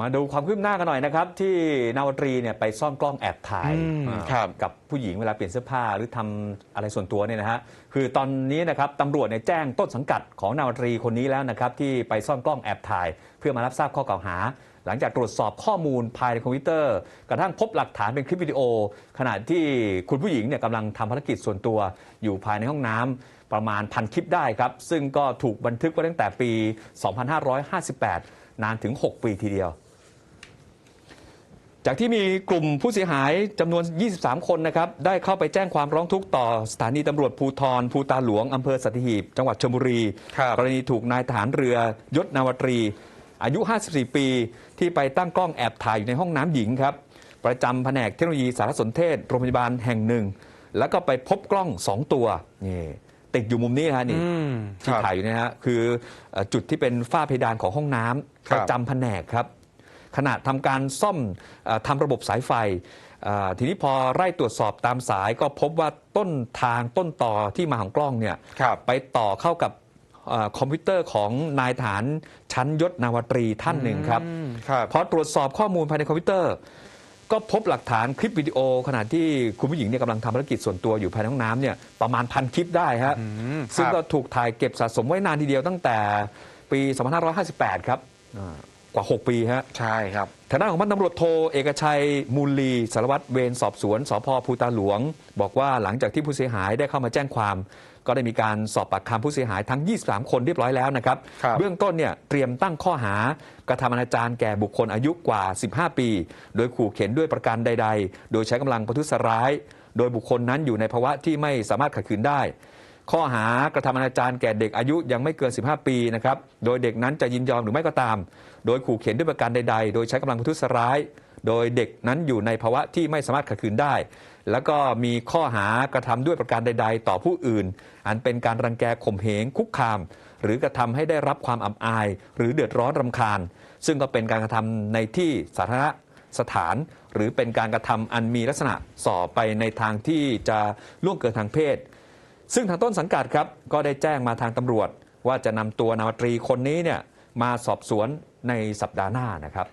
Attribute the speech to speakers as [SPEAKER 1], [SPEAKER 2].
[SPEAKER 1] มาดูความคืบหน้ากันหน่อยนะครับ ที่นาวตรีเนี่ยไปซ่อนกล้องแอบถ่าย
[SPEAKER 2] อืม
[SPEAKER 1] อ่า
[SPEAKER 2] ครับ
[SPEAKER 1] กับผู้หญิงเวลาเปลี่ยนเสื้อผ้าหรือทำอะไรส่วนตัวเนี่ยนะฮะคือตอนนี้นะครับตำรวจเนี่ยแจ้งต้นสังกัดของนาวตรีคนนี้แล้วนะครับที่ไปซ่อนกล้องแอบถ่าย เพื่อมารับทราบข้อกล่าวหา หลังจากตรวจสอบข้อมูลภายในคอมพิวเตอร์ กระทั่งพบหลักฐานเป็นคลิปวิดีโอ ขณะที่คุณผู้หญิงเนี่ยกำลังทำภารกิจส่วนตัวอยู่ภายในห้องน้ำประมาณพันคลิปได้ครับซึ่งก็ถูกบันทึกไว้ตั้งแต่ปี 2558 นานถึง 6 ปีทีเดียว จากที่มีกลุ่มผู้เสียหายจำนวน 23 คนนะครับ ได้เข้าไปแจ้งความร้องทุกข์ต่อสถานีตำรวจภูทรภูตาหลวงอำเภอสัตหีบ จังหวัดชลบุรี
[SPEAKER 2] ครับ
[SPEAKER 1] กรณีถูกนายทหารเรือยศนาวตรี อายุ 54 ปี ที่ไปตั้งกล้องแอบถ่ายอยู่ในห้องน้ำหญิงครับ ประจำแผนกเทคโนโลยีสารสนเทศ โรงพยาบาลแห่งหนึ่ง แล้วก็ไปพบกล้อง 2 ตัวนี่ติดอยู่มุมนี้นะฮะนี่
[SPEAKER 2] อืม
[SPEAKER 1] ที่
[SPEAKER 2] ครับ
[SPEAKER 1] ถ่ายอยู่เนะฮะคือเอ่อจุดที่เป็นฝ้าเพดานของห้องน้ำ
[SPEAKER 2] ครั
[SPEAKER 1] ป
[SPEAKER 2] บ
[SPEAKER 1] ระจำแผนกครับ ขณะทำการซ่อมเออทำระบบสายไฟเอ่อทีนี้พอไล่ตรวจสอบตามสายก็พบว่าต้นทางต้นต่อที่มาของกล้องเนี่ย
[SPEAKER 2] ครับ
[SPEAKER 1] ไปต่อเข้ากับเอ่อคอมพิวเตอร์ของนายฐานชั้นยศนาวตรีท่านหนึ่งครับ
[SPEAKER 2] อืมครับ
[SPEAKER 1] พอตรวจสอบข้อมูลภายในคอมพิวเตอร์ ก็พบหลักฐานคลิปวิดีโอ ขณะที่คุณผู้หญิงเนี่ยกำลังทำภารกิจส่วนตัวอยู่ภายในห้องน้ำเนี่ยประมาณพันคลิปได้ฮะ
[SPEAKER 2] อืม
[SPEAKER 1] ซึ่ง
[SPEAKER 2] ครับ
[SPEAKER 1] ก็ถูกถ่ายเก็บสะสมไว้นานทีเดียวตั้งแต่ปี 2558 ครับอ่า กว่า 6 ปีฮะ
[SPEAKER 2] ใช่ครับ
[SPEAKER 1] ทางด้านของพันตำรวจโทเอกชัยมูลลีสารวัตรเวรสอบสวนสพภูตาหลวง บอกว่าหลังจากที่ผู้เสียหายได้เข้ามาแจ้งความ ก็ได้มีการสอบปากคำผู้เสียหายทั้ง 23 คนเรียบร้อยแล้วนะครับ
[SPEAKER 2] ครับ
[SPEAKER 1] เบื้องต้นเนี่ยเตรียมตั้งข้อหากระทำอนาจารแก่บุคคลอายุกว่า 15 ปี โดยขู่เข็นด้วยประการใด ๆ โดยใช้กำลังประทุษร้าย โดยบุคคลนั้นอยู่ในภาวะที่ไม่สามารถขัดขืนได้ ข้อหากระทำอนาจารแก่เด็กอายุยังไม่เกิน 15 ปีนะครับโดยเด็กนั้นจะยินยอมหรือไม่ก็ตาม โดยขู่เข็นด้วยประการใด ๆ โดยใช้กำลังประทุษร้าย โดยเด็กนั้นอยู่ในภาวะที่ไม่สามารถขัดขืนได้ แล้วก็มีข้อหากระทำด้วยประการใด ๆ ต่อผู้อื่น อันเป็นการรังแกข่มเหงคุกคาม หรือกระทำให้ได้รับความอับอาย หรือเดือดร้อนรำคาญ ซึ่งก็เป็นการกระทำในที่สาธารณสถานหรือเป็นการกระทำอันมีลักษณะส่อไปในทางที่จะล่วงเกินทางเพศ ซึ่งทางต้นสังกัดครับก็ได้แจ้งมาทางตำรวจ ว่าจะนำตัวนาวตรีคนนี้เนี่ยมาสอบสวนในสัปดาห์หน้านะครับ